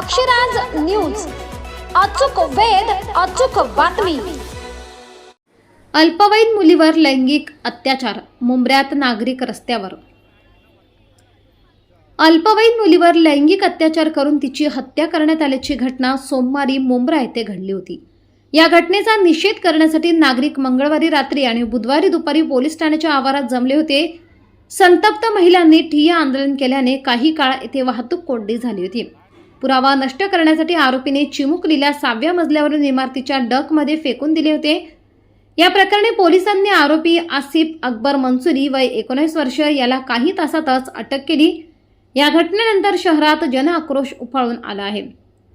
Akshraj news. अचूक वेद अचूक बातमी. अल्पवयीन मुलीवर लैंगिक अत्याचार मुंबऱ्यात नागरिक रस्त्यावर. अल्पवयीन मुलीवर लैंगिक अत्याचार करून तिची हत्या करण्यात आल्याची घटना सोमवारी मुंब्रा येथे घडली होती. या घटनेचा निषेध करण्यासाठी नागरिक मंगळवारी रात्री आणि बुधवारी दुपारी पोलीस ठाण्याच्या आवारात जमले होते. संतप्त महिलांनी ठिय्या आंदोलन केल्याने काही काळ येथे वाहतूक कोंडी झाली होती. पुरावा नष्ट करण्यासाठी आरोपीने चिमुकलीला सहाव्या मजल्यावरून इमारतीच्या डकमध्ये फेकून दिले होते. या प्रकरणी पोलिसांनी आरोपी आसिफ अकबर मंसुरी वय एकोणीस वर्ष याला काही तासातच अटक केली. या घटनेनंतर शहरात जनआक्रोश उफाळून आला आहे.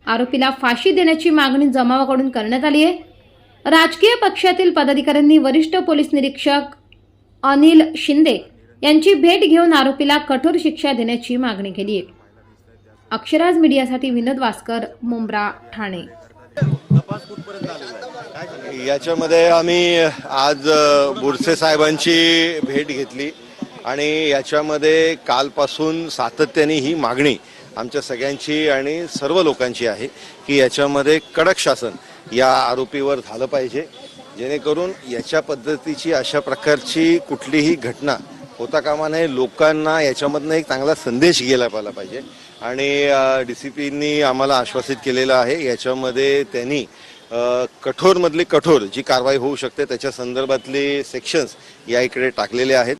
आरोपीला फाशी देण्याची मागणी जमावाकडून करण्यात आली आहे. राजकीय पक्षातील पदाधिकाऱ्यांनी वरिष्ठ पोलीस निरीक्षक अनिल शिंदे यांची भेट घेऊन आरोपीला कठोर शिक्षा देण्याची मागणी केली आहे. अक्षराज मीडियासाठी विनोद वासकर मुंब्रा ठाणे. याच्यामध्ये आम्ही आज बुरसे साहेबांची भेट घेतली आणि याच्यामध्ये कालपासून सातत्याने ही मागणी आमच्या सगळ्यांची आणि सर्व लोकांची आहे की याच्यामध्ये कडक शासन या आरोपीवर झालं पाहिजे. जेणेकरून याच्या पद्धतीची अशा प्रकारची कुठलीही घटना होता कामा नये लोकांना याच्यामधनं एक चांगला संदेश गेला पाहिला पाहिजे. आणि डी सी पीनी आम्हाला आश्वासित केलेलं आहे. याच्यामध्ये त्यांनी कठोरमधली कठोर जी कारवाई होऊ शकते त्याच्या संदर्भातले सेक्शन्स या इकडे टाकलेले आहेत.